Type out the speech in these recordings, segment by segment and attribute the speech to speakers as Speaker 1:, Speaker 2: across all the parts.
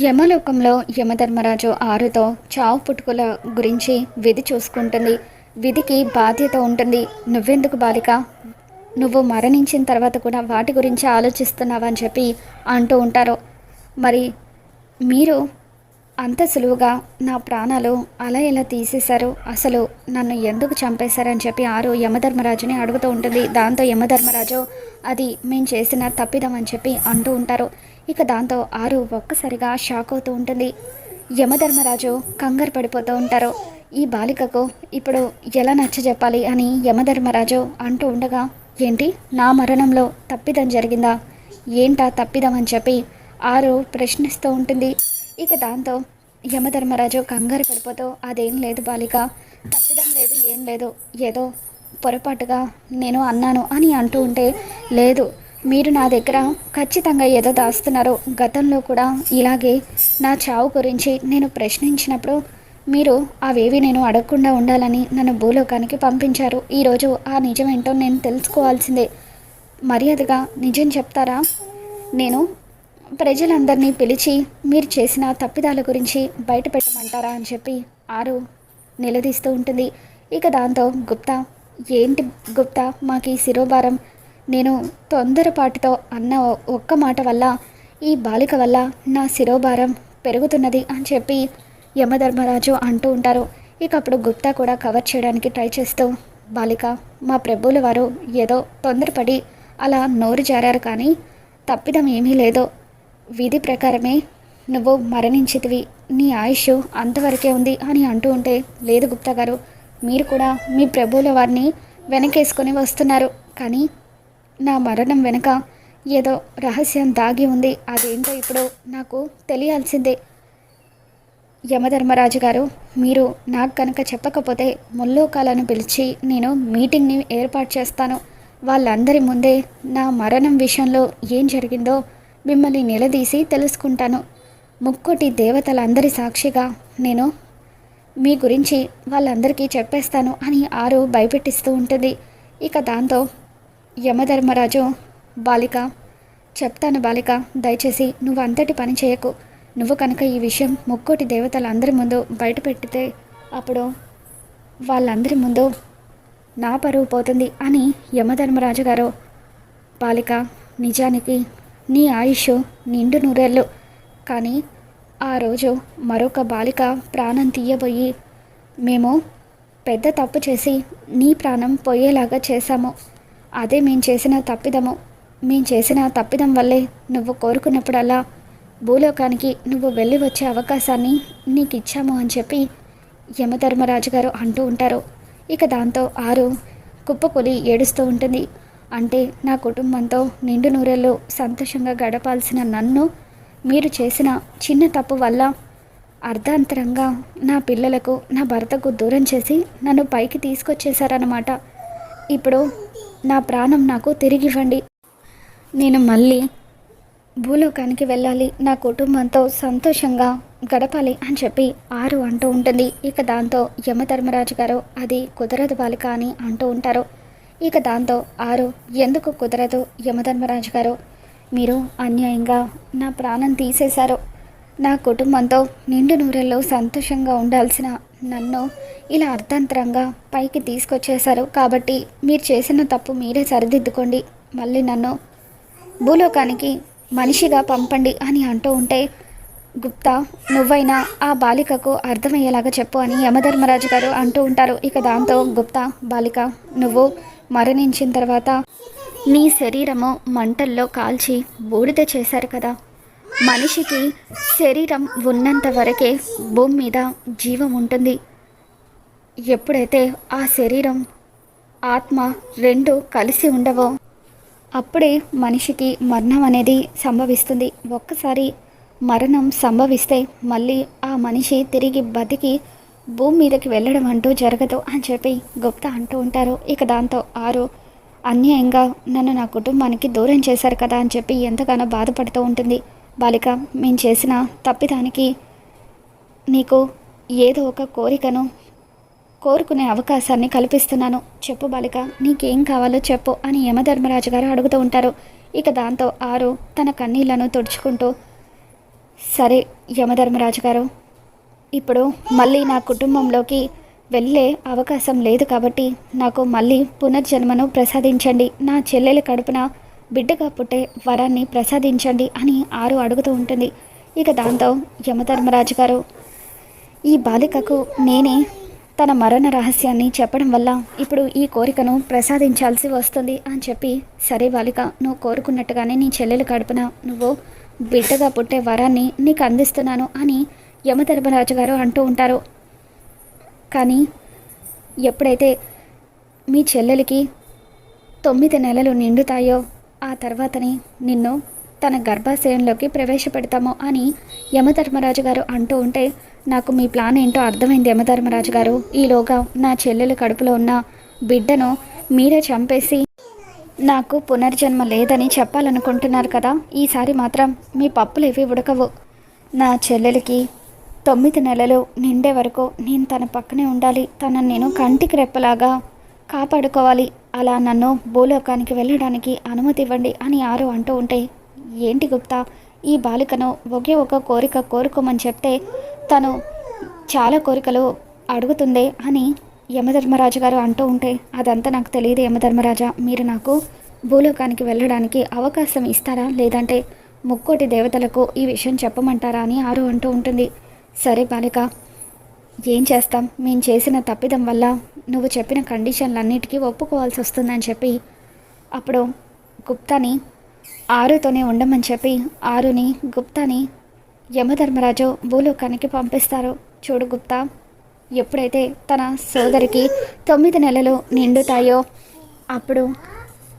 Speaker 1: యమలోకంలో యమధర్మరాజు ఆరుతో చావు పుట్టుకుల గురించి విధి చూసుకుంటుంది. విధికి బాధ్యత ఉంటుంది. నువ్వెందుకు బాలిక? నువ్వు మరణించిన తర్వాత కూడా వాటి గురించి ఆలోచిస్తున్నావని చెప్పి అంటూ ఉంటారు. మరి మీరు అంత సులువుగా నా ప్రాణాలు అలా ఎలా తీసేశారు? అసలు నన్ను ఎందుకు చంపేశారని చెప్పి ఆరు యమధర్మరాజుని అడుగుతూ ఉంటుంది. దాంతో యమధర్మరాజు అది మేము చేసిన తప్పిదమని చెప్పి అంటూ ఉంటారు. ఇక దాంతో ఆరు ఒక్కసారిగా షాక్ అవుతూ ఉంటుంది. యమధర్మరాజు కంగారు పడిపోతూ ఉంటారు. ఈ బాలికకు ఇప్పుడు ఎలా నచ్చ చెప్పాలి అని యమధర్మరాజు అంటూ ఉండగా ఏంటి? నా మరణంలో తప్పిదం జరిగిందా? ఏంటా తప్పిదం? అని చెప్పి ఆరు ప్రశ్నిస్తూ ఉంటుంది. ఇక దాంతో యమధర్మరాజు కంగారు పడిపోతూ అదేం లేదు బాలిక తప్పిదం లేదు ఏం లేదు ఏదో పొరపాటుగా నేను అన్నాను అని అంటూ ఉంటే లేదు మీరు నా దగ్గర ఖచ్చితంగా ఏదో దాస్తున్నారు గతంలో కూడా ఇలాగే నా చావు గురించి నేను ప్రశ్నించినప్పుడు మీరు అవేవి నేను అడగకుండా ఉండాలని నన్ను భూలోకానికి పంపించారు. ఈరోజు ఆ నిజమేంటో నేను తెలుసుకోవాల్సిందే. మర్యాదగా నిజం చెప్తారా? నేను ప్రజలందరినీ పిలిచి మీరు చేసిన తప్పిదాల గురించి బయట పెట్టమంటారా అని చెప్పి ఆరు నిలదీస్తూ ఉంటుంది. ఇక దాంతో గుప్తా ఏంటి గుప్తా మాకు ఈ శిరోభారం? నేను తొందరపాటుతో అన్న ఒక్క మాట వల్ల ఈ బాలిక వల్ల నా శిరోభారం పెరుగుతున్నది అని చెప్పి యమధర్మరాజు అంటూ ఉంటారు. ఇక అప్పుడు గుప్తా కూడా కవర్ చేయడానికి ట్రై చేస్తూ బాలిక మా ప్రభువుల వారు ఏదో తొందరపడి అలా నోరు జారారు కానీ తప్పిదం ఏమీ లేదో. విధి ప్రకారమే నువ్వు మరణించితివి నీ ఆయుష్ అంతవరకే ఉంది అని అంటూ ఉంటే లేదు గుప్తా గారు మీరు కూడా మీ ప్రభువుల వారిని వెనకేసుకొని వస్తున్నారు. కానీ నా మరణం వెనుక ఏదో రహస్యం దాగి ఉంది. అదేంటో ఇప్పుడు నాకు తెలియాల్సిందే. యమధర్మరాజు గారు మీరు నాకు కనుక చెప్పకపోతే ముల్లోకాలను పిలిచి నేను మీటింగ్ని ఏర్పాటు చేస్తాను. వాళ్ళందరి ముందే నా మరణం విషయంలో ఏం జరిగిందో మిమ్మల్ని నిలదీసి తెలుసుకుంటాను. ముక్కోటి దేవతలందరి సాక్షిగా నేను మీ గురించి వాళ్ళందరికీ చెప్పేస్తాను అని ఆరు భయపెట్టిస్తూ ఉంటుంది. ఇక దాంతో యమధర్మరాజు బాలిక చెప్తాను బాలిక దయచేసి నువ్వు అంతటి పని చేయకు. నువ్వు కనుక ఈ విషయం ముక్కోటి దేవతలందరి ముందు బయట పెట్టితే అప్పుడు వాళ్ళందరి ముందు నా పరువు పోతుంది అని యమధర్మరాజు గారు. బాలిక నిజానికి నీ ఆయుష్ నిండు నూరేళ్ళు. కానీ ఆ రోజు మరొక బాలిక ప్రాణం తీయబోయి మేము పెద్ద తప్పు చేసి నీ ప్రాణం పోయేలాగా చేశాము. అదే మేము చేసిన తప్పిదము. మేము చేసిన తప్పిదం వల్లే నువ్వు కోరుకున్నప్పుడల్లా భూలోకానికి నువ్వు వెళ్ళి వచ్చే అవకాశాన్ని నీకు ఇచ్చాము అని చెప్పి యమధర్మరాజు గారు అంటూ ఉంటారు. ఇక దాంతో ఆరు కుప్పకొలి ఏడుస్తూ ఉంటుంది. అంటే నా కుటుంబంతో నిండు నూరెల్లో సంతోషంగా గడపాల్సిన నన్ను మీరు చేసిన చిన్న తప్పు వల్ల అర్ధాంతరంగా నా పిల్లలకు నా భర్తకు దూరం చేసి నన్ను పైకి తీసుకొచ్చేశారన్నమాట. ఇప్పుడు నా ప్రాణం నాకు తిరిగివ్వండి. నేను మళ్ళీ భూలోకానికి వెళ్ళాలి. నా కుటుంబంతో సంతోషంగా గడపాలి అని చెప్పి ఆరు అంటూ ఉంటుంది. ఇక దాంతో యమధర్మరాజు గారు అది కుదరదు బాలిక అని అంటూ ఉంటారు. ఇక దాంతో ఆరు ఎందుకు కుదరదు యమధర్మరాజు గారు? మీరు అన్యాయంగా నా ప్రాణం తీసేశారు. నా కుటుంబంతో నిండు నూరెల్లో సంతోషంగా ఉండాల్సిన నన్ను ఇలా అర్థంతరంగా పైకి తీసుకొచ్చేశారు. కాబట్టి మీరు చేసిన తప్పు మీరే సరిదిద్దుకోండి. మళ్ళీ నన్ను భూలోకానికి మనిషిగా పంపండి అని అంటూ ఉంటే గుప్తా నువ్వైనా ఆ బాలికకు అర్థమయ్యేలాగా చెప్పు అని యమధర్మరాజు గారు అంటూ ఉంటారు. ఇక దాంతో గుప్తా బాలిక నువ్వు మరణించిన తర్వాత నీ శరీరము మంటల్లో కాల్చి బూడిద చేశారు కదా. మనిషికి శరీరం ఉన్నంత వరకే భూమి మీద జీవం ఉంటుంది. ఎప్పుడైతే ఆ శరీరం ఆత్మ రెండు కలిసి ఉండవో అప్పుడే మనిషికి మరణం అనేది సంభవిస్తుంది. ఒక్కసారి మరణం సంభవిస్తే మళ్ళీ ఆ మనిషి తిరిగి బతికి భూమి మీదకి వెళ్ళడం అంటూ జరగదు అని చెప్పి గుప్తా అంటూ ఉంటారు. ఇక దాంతో ఆరు అన్యాయంగా నన్ను నా కుటుంబానికి దూరం చేశారు కదా అని చెప్పి ఎంతగానో బాధపడుతూ ఉంటుంది. బాలిక మేము చేసిన తప్పిదానికి నీకు ఏదో ఒక కోరికను కోరుకునే అవకాశాన్ని కల్పిస్తున్నాను. చెప్పు బాలిక నీకేం కావాలో చెప్పు అని యమధర్మరాజు గారు అడుగుతూ ఉంటారు. ఇక దాంతో ఆరు తన కన్నీళ్ళను తుడుచుకుంటూ సరే యమధర్మరాజు గారు ఇప్పుడు మళ్ళీ నా కుటుంబంలోకి వెళ్ళే అవకాశం లేదు కాబట్టి నాకు మళ్ళీ పునర్జన్మను ప్రసాదించండి. నా చెల్లెల కడుపున బిడ్డగా పుట్టే వరాన్ని ప్రసాదించండి అని ఆరు అడుగుతూ ఉంటుంది. ఇక దాంతో యమధర్మరాజు గారు ఈ బాలికకు నేనే తన మరణ రహస్యాన్ని చెప్పడం వల్ల ఇప్పుడు ఈ కోరికను ప్రసాదించాల్సి వస్తుంది అని చెప్పి సరే బాలిక నువ్వు కోరుకున్నట్టుగానే నీ చెల్లెలు కడుపున నువ్వు బిడ్డగా పుట్టే వరాన్ని నీకు అందిస్తున్నాను అని యమధర్మరాజు గారు అంటూ ఉంటారు. కానీ ఎప్పుడైతే మీ చెల్లెలికి తొమ్మిది నెలలు నిండుతాయో ఆ తర్వాతనే నిన్ను తన గర్భాశయంలోకి ప్రవేశపెడతాము అని యమధర్మరాజు గారు అంటూ ఉంటే నాకు మీ ప్లాన్ ఏంటో అర్థమైంది యమధర్మరాజు గారు. ఈలోగా నా చెల్లెలు కడుపులో ఉన్న బిడ్డను మీరే చంపేసి నాకు పునర్జన్మ లేదని చెప్పాలనుకుంటున్నారు కదా. ఈసారి మాత్రం మీ పప్పులు ఇవి ఉడకవు. నా చెల్లెలకి తొమ్మిది నెలలు నిండే వరకు నేను తన పక్కనే ఉండాలి. తనని నేను కంటికి రెప్పలాగా కాపాడుకోవాలి. అలా నన్ను భూలోకానికి వెళ్ళడానికి అనుమతి ఇవ్వండి అని ఆరు అంటూ ఉంటే ఏంటి గుప్తా? ఈ బాలికను ఒకే ఒక కోరిక కోరుకోమని చెప్తే తను చాలా కోరికలు అడుగుతుందే? అని యమధర్మరాజు గారు అంటూ ఉంటే అదంతా నాకు తెలియదు యమధర్మరాజా. మీరు నాకు భూలోకానికి వెళ్ళడానికి అవకాశం ఇస్తారా? లేదంటే ముక్కోటి దేవతలకు ఈ విషయం చెప్పమంటారా? అని ఆరు అంటూ ఉంటుంది. సరే బాలిక ఏం చేస్తాం? మేము చేసిన తప్పిదం వల్ల నువ్వు చెప్పిన కండిషన్లన్నిటికీ ఒప్పుకోవాల్సి వస్తుందని చెప్పి అప్పుడు గుప్తాని ఆరుతోనే ఉండమని చెప్పి ఆరుని గుప్తాని యమధర్మరాజు భూలోకానికి పంపిస్తారు. చూడు గుప్తా ఎప్పుడైతే తన సోదరికి తొమ్మిది నెలలు నిండుతాయో అప్పుడు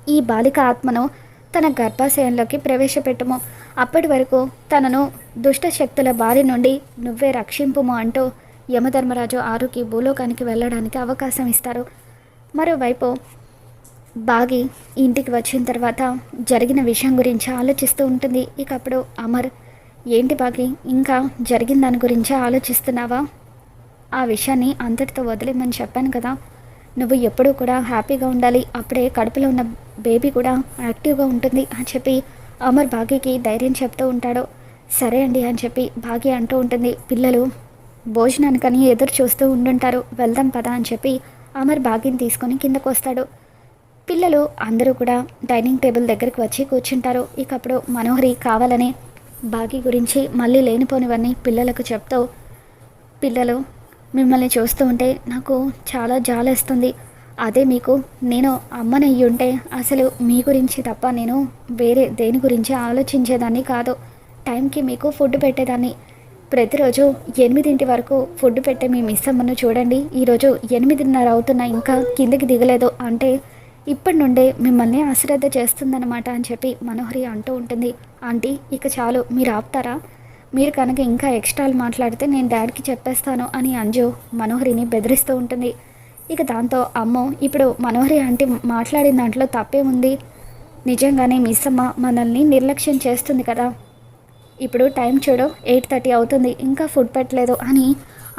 Speaker 1: ఈ బాలిక ఆత్మను తన గర్భాశయంలోకి ప్రవేశపెట్టము. అప్పటి వరకు తనను దుష్ట శక్తుల బారి నుండి నువ్వే రక్షింపుము అంటూ యమధర్మరాజు ఆరుకి భూలోకానికి వెళ్ళడానికి అవకాశం ఇస్తారు. మరోవైపు బాగి ఇంటికి వచ్చిన తర్వాత జరిగిన విషయం గురించి ఆలోచిస్తూ ఉంటుంది. ఇక అప్పుడు అమర్ ఏంటి బాగి ఇంకా జరిగిన దాని గురించి ఆలోచిస్తున్నావా? ఆ విషయాన్ని అంతటితో వదిలేమని చెప్పాను కదా. నువ్వు ఎప్పుడూ కూడా హ్యాపీగా ఉండాలి. అప్పుడే కడుపులో ఉన్న బేబీ కూడా యాక్టివ్గా ఉంటుంది అని చెప్పి అమర్ భాగ్యకి ధైర్యం చెప్తూ ఉంటాడు. సరే అండి అని చెప్పి భాగ్య అంటూ ఉంటుంది. పిల్లలు భోజనానికని ఎదురు చూస్తూ ఉండుంటారు. వెళ్దాం పదా అని చెప్పి అమర్ భాగ్యని తీసుకొని కిందకు వస్తాడు పిల్లలు అందరూ కూడా డైనింగ్ టేబుల్ దగ్గరికి వచ్చి కూర్చుంటారు. ఇక అప్పుడు మనోహరి కావాలని బాగి గురించి మళ్ళీ లేనిపోనివన్నీ పిల్లలకు చెప్తూ పిల్లలు మిమ్మల్ని చూస్తూ ఉంటే నాకు చాలా జాలేస్తుంది. అదే మీకు నేను అమ్మనయ్యి ఉంటే అసలు మీ గురించి తప్ప నేను వేరే దేని గురించి ఆలోచించేదాన్ని కాదు. టైంకి మీకు ఫుడ్ పెట్టేదాన్ని. ప్రతిరోజు ఎనిమిదింటి వరకు ఫుడ్ పెట్టే మీ మిస్ అమ్మను చూడండి. ఈరోజు ఎనిమిదిన్నర అవుతున్నా ఇంకా కిందకి దిగలేదు. అంటే ఇప్పటి నుండే మిమ్మల్ని అశ్రద్ధ చేస్తుందన్నమాట అని చెప్పి మనోహరి అంటూ ఉంటుంది. ఆంటీ ఇక చాలు. మీరు ఆపుతారా? మీరు కనుక ఇంకా ఎక్స్ట్రాలు మాట్లాడితే నేను డాడీకి చెప్పేస్తాను అని అంజు మనోహరిని బెదిరిస్తూ ఉంటుంది. ఇక దాంతో అమ్మో ఇప్పుడు మనోహరి ఆంటీ మాట్లాడిన దాంట్లో తప్పే ఉంది. నిజంగానే మిస్ అమ్మ మనల్ని నిర్లక్ష్యం చేస్తుంది కదా. ఇప్పుడు టైం చూడు ఎయిట్ థర్టీ అవుతుంది ఇంకా ఫుడ్ పెట్టలేదు అని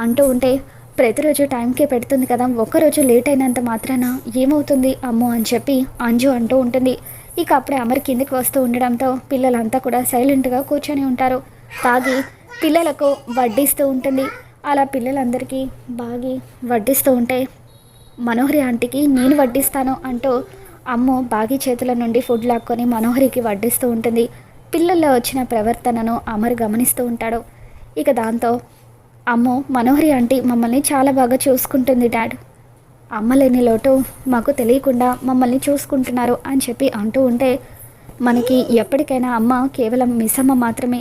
Speaker 1: అంటూ ఉంటే ప్రతిరోజు టైంకే పెడుతుంది కదా ఒక్కరోజు లేట్ అయినంత మాత్రాన ఏమవుతుంది అమ్మో అని చెప్పి అంజు అంటూ ఉంటుంది. ఇక అప్పుడే అమర్ కిందికి వస్తూ ఉండడంతో పిల్లలంతా కూడా సైలెంట్గా కూర్చొని ఉంటారు. తాగి పిల్లలకు వడ్డిస్తూ ఉంటుంది. అలా పిల్లలందరికీ బాగి వడ్డిస్తూ ఉంటే మనోహరి ఆంటీకి నేను వడ్డిస్తాను అంటూ అమ్మ బాగి చేతుల నుండి ఫుడ్ లాక్కొని మనోహరికి వడ్డిస్తూ ఉంటుంది. పిల్లల్లో వచ్చిన ప్రవర్తనను అమర్ గమనిస్తూ ఉంటాడు. ఇక దాంతో అమ్మో మనోహరి ఆంటీ మమ్మల్ని చాలా బాగా చూసుకుంటుంది డాడ్. అమ్మ లేని లోటు మాకు తెలియకుండా మమ్మల్ని చూసుకుంటున్నారు అని చెప్పి అంటూ ఉంటే మనకి ఎప్పటికైనా అమ్మ కేవలం మిస్సమ్మ మాత్రమే.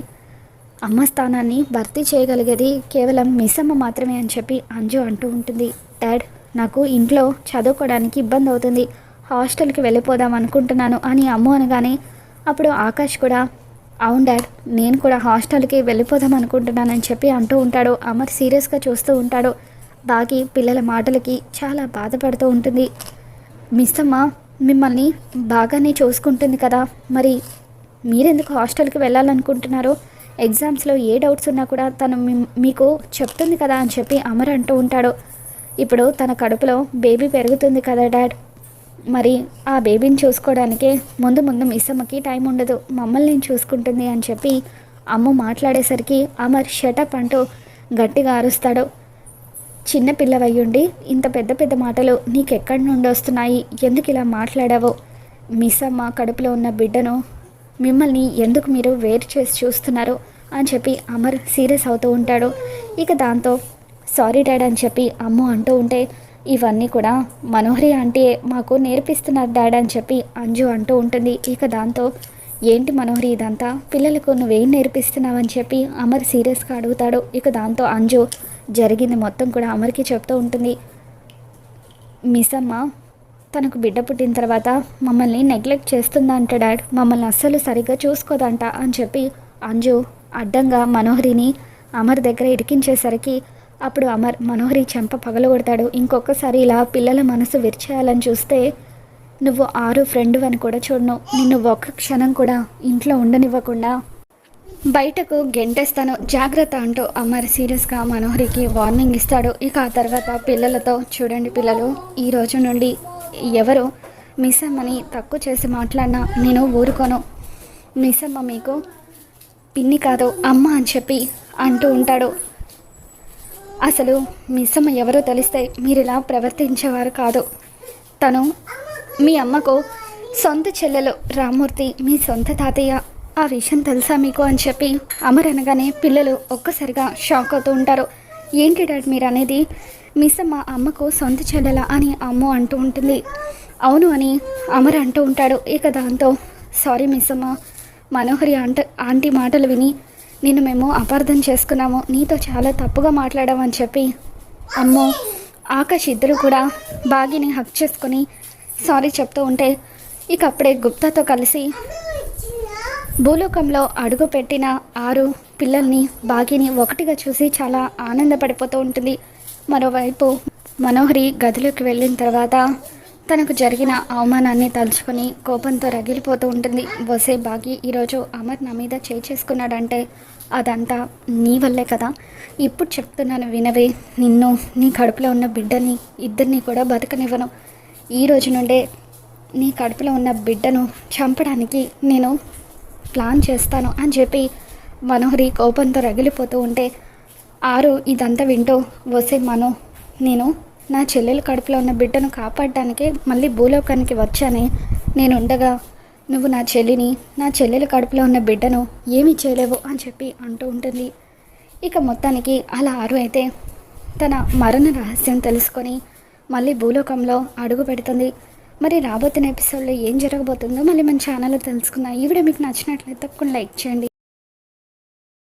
Speaker 1: అమ్మ స్థానాన్ని భర్తీ చేయగలిగేది కేవలం మిస్సమ్మ మాత్రమే అని చెప్పి అంజు అంటూ ఉంటుంది. డాడ్ నాకు ఇంట్లో చదువుకోవడానికి ఇబ్బంది అవుతుంది. హాస్టల్కి వెళ్ళిపోదాం అనుకుంటున్నాను అని అమ్ము అనగానే అప్పుడు ఆకాష్ కూడా అవును డాడ్ నేను కూడా హాస్టల్కి వెళ్ళిపోదాం అనుకుంటున్నానని చెప్పి అంటూ ఉంటాడు. అమర్ సీరియస్గా చూస్తూ ఉంటాడు. బాగి పిల్లల మాటలకి చాలా బాధపడుతూ ఉంటుంది. మిస్తమ్మ మిమ్మల్ని బాగానే చూసుకుంటుంది కదా. మరి మీరెందుకు హాస్టల్కి వెళ్ళాలనుకుంటున్నారు? ఎగ్జామ్స్లో ఏ డౌట్స్ ఉన్నా కూడా తను మీకు చెప్తుంది కదా అని చెప్పి అమర్ అంటూ ఉంటాడు. ఇప్పుడు తన కడుపులో బేబీ పెరుగుతుంది కదా డాడ్. మరి ఆ బేబీని చూసుకోవడానికే ముందు ముందు మిస్సమ్మకి టైం ఉండదు మమ్మల్ని చూసుకుంటుంది అని చెప్పి అమ్మ మాట్లాడేసరికి అమర్ షటప్ అంటూ గట్టిగా అరుస్తాడు. చిన్న పిల్లవయ్యుండి ఇంత పెద్ద పెద్ద మాటలు నీకెక్కడి నుండి వస్తున్నాయి? ఎందుకు ఇలా మాట్లాడావో? మిస్ అమ్మ కడుపులో ఉన్న బిడ్డను మిమ్మల్ని ఎందుకు మీరు వేరు చేసి చూస్తున్నారు? అని చెప్పి అమర్ సీరియస్ అవుతూ ఉంటాడు. ఇక దాంతో సారీ డాడ్ అని చెప్పి అమ్ము అంటూ ఉంటే ఇవన్నీ కూడా మనోహరి ఆంటీ మాకు నేర్పిస్తున్నారు డాడ్ అని చెప్పి అంజు అంటూ ఉంటుంది. ఇక దాంతో ఏంటి మనోహరి ఇదంతా? పిల్లలకు నువ్వేం నేర్పిస్తున్నావని చెప్పి అమర్ సీరియస్గా అడుగుతాడు. ఇక దాంతో అంజు జరిగింది మొత్తం కూడా అమర్కి చెప్తూ ఉంటుంది. మిస్ అమ్మ తనకు బిడ్డ పుట్టిన తర్వాత మమ్మల్ని నెగ్లెక్ట్ చేస్తుందంట డాడ్? మమ్మల్ని అస్సలు సరిగ్గా చూసుకోదంట అని చెప్పి అంజు అడ్డంగా మనోహరిని అమర్ దగ్గర ఇరికించేసరికి అప్పుడు అమర్ మనోహరి చెంప పగలగొడతాడు. ఇంకొకసారి ఇలా పిల్లల మనసు విరిచేయాలని చూస్తే నువ్వు ఆరు ఫ్రెండ్ అని కూడా చూడను. నిన్ను ఒక్క క్షణం కూడా ఇంట్లో ఉండనివ్వకుండా బయటకు గెంటేస్తాను. జాగ్రత్త అంటూ అమర్ సీరియస్గా మనోహరికి వార్నింగ్ ఇస్తాడు. ఇక ఆ తర్వాత పిల్లలతో చూడండి పిల్లలు ఈ రోజు నుండి ఎవరు మిస్ అమ్మని తక్కువ చేసి మాట్లాడినా నేను ఊరుకోను. మిస్సమ్మ మీకు పిన్ని కాదు అమ్మ అని చెప్పి అంటూ ఉంటాడు. అసలు మిస్సమ్మ ఎవరో తెలిస్తే మీరు ఇలా ప్రవర్తించేవారు కాదు. తను మీ అమ్మకు సొంత చెల్లెలు రామూర్తి మీ సొంత తాతయ్య. ఆ విషయం తెలుసా మీకు అని చెప్పి అమర్ అనగానే పిల్లలు ఒక్కసారిగా షాక్ అవుతూ ఉంటారు. ఏంటి డాడ్ మీరు అనేది మిస్సమ్మ అమ్మకు సొంత చెల్లెల అని అమ్మ అంటూ ఉంటుంది. అవును అని అమర్ అంటూ ఉంటాడు. ఇక దాంతో సారీ మిస్సమ్మ మనోహరి ఆంట ఆంటీ మాటలు విని నిన్ను మేము అపార్థం చేసుకున్నాము. నీతో చాలా తప్పుగా మాట్లాడామని చెప్పి. అమ్మో ఆకాష్ ఇద్దరు కూడా బాగిని హక్ చేసుకొని సారీ చెప్తూ ఉంటే ఇక అప్పుడే గుప్తాతో కలిసి భూలోకంలో అడుగు పెట్టిన ఆరు పిల్లల్ని బాగిని ఒకటిగా చూసి చాలా ఆనందపడిపోతూ ఉంటుంది. మరోవైపు మనోహరి గదిలోకి వెళ్ళిన తర్వాత తనకు జరిగిన అవమానాన్ని తలుచుకొని కోపంతో రగిలిపోతూ ఉంటుంది. వసే బాగి ఈరోజు అమర్ నా మీద చేయి చేసుకున్నాడంటే అదంతా నీ వల్లే కదా? ఇప్పుడు చెప్తున్నాను వినవే నిన్ను నీ కడుపులో ఉన్న బిడ్డని ఇద్దరిని కూడా బతకనివ్వను. ఈ రోజు నుండే నీ కడుపులో ఉన్న బిడ్డను చంపడానికి నేను ప్లాన్ చేస్తాను అని చెప్పి మనోహరి కోపంతో రగిలిపోతూ ఉంటే ఆరు ఇదంతా వింటూ వసే మను నేను నా చెల్లెల కడుపులో ఉన్న బిడ్డను కాపాడడానికే మళ్ళీ భూలోకానికి వచ్చానే నేను ఉండగా నువ్వు నా చెల్లిని నా చెల్లెల కడుపులో ఉన్న బిడ్డను ఏమీ చేయలేవు అని చెప్పి అంటూ ఉంటుంది. ఇక మొత్తానికి అలా ఆరు అయితే తన మరణ రహస్యం తెలుసుకొని మళ్ళీ భూలోకంలో అడుగు పెడుతుంది. మరి రాబోతున్న ఎపిసోడ్లో ఏం జరగబోతుందో మళ్ళీ మన ఛానల్లో తెలుసుకుందాం. ఈ వీడియో మీకు నచ్చినట్లయితే తప్పకుండా లైక్ చేయండి.